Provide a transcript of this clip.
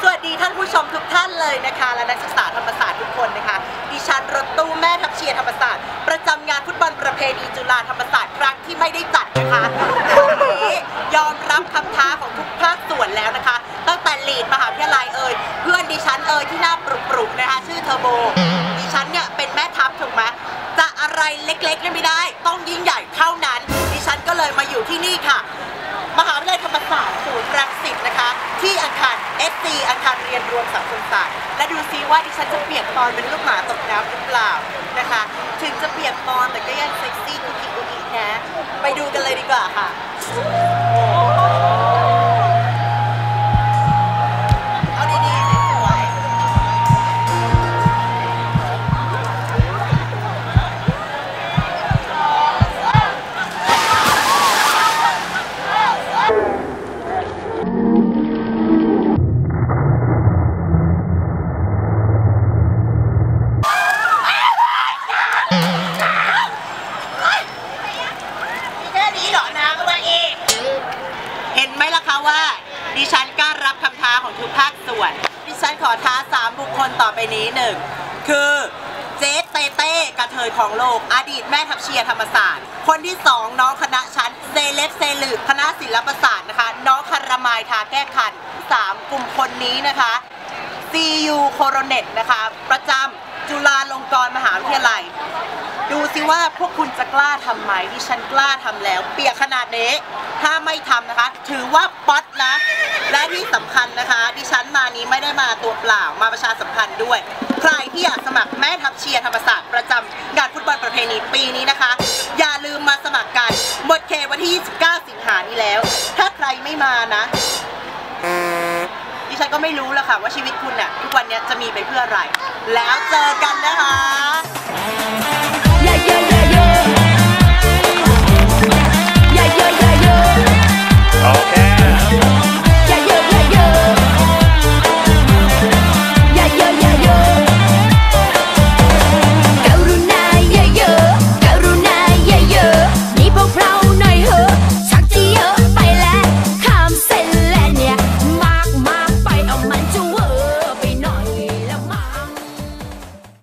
สวัสดีท่านผู้ชมทุกท่านเลยนะคะ และนักศึกษาธรรมศาสตร์ทุกคนนะคะ ดิฉันรถตู้แม่ทัพเชียร์ธรรมศาสตร์ ประจำงานฟุตบอลประเพณีจุฬาธรรมศาสตร์ครั้งที่ไม่ได้จัดนะคะวันนี้ยอมรับคำท้าของทุกภาคส่วนแล้วนะคะ ตั้งแต่ลีดมหาวิทยาลัยเอ่ยเพื่อนดิฉันเอ่ยที่หน้าปรุกๆนะคะ ชื่อเทอร์โบดิฉันเนี่ยเป็นแม่ทัพถูกไหมจะอะไรเล็กๆไม่ได้ ต้องยิ่งใหญ่เท่านั้นดิฉันก็เลยมาอยู่ที่นี่ค่ะ SC อาคารเรียนรวมสังคมศาสตร์และดูซิว่าดิฉันจะเปียกปอนเป็นลูกหมาตกน้ำหรือเปล่านะคะ ถึงจะเปียกปอนแต่ก็ยังเซ็กซี่กุกกิกกุกกิกนะ ไปดูกันเลยดีกว่าค่ะ ว่า ดิฉันกล้ารับคำท้าของทุกภาคส่วน ดิฉันขอท้าสามบุคคลต่อไปนี้หนึ่งคือเจ๊เต้เต้กระเทยของโลก อดีตแม่ทัพเชียร์ธรรมศาสตร์ คนที่สองน้องคณะชั้นเซเลบเซลืคณะศิลปศาสตร์นะคะ น้องคารมายทาแก้คันสามกลุ่มคนนี้นะคะ CU Coronet นะคะ ประจำจุฬาลงกรณ์มหาวิทยาลัย ดูสิว่าพวกคุณจะกล้าทำไหมดิฉันกล้าทำแล้ว เปียกขนาดนี้ ถ้าไม่ทำนะคะ ถือว่าป๊อตนะ และที่สำคัญนะคะ ดิฉัน มาตัวเปล่ามาประชาสัมพันธ์ด้วย ใครที่อยากสมัครแม่ทัพเชียร์ธรรมศาสตร์ประจำงานฟุตบอลประเพณีปีนี้นะคะ อย่าลืมมาสมัครกันหมดเขตวันที่ 29 สิงหานี้แล้ว ถ้าใครไม่มานะดิฉันก็ไม่รู้แล้วค่ะว่าชีวิตคุณเนี่ยทุกวันนี้จะมีไปเพื่ออะไร แล้วเจอกันนะคะ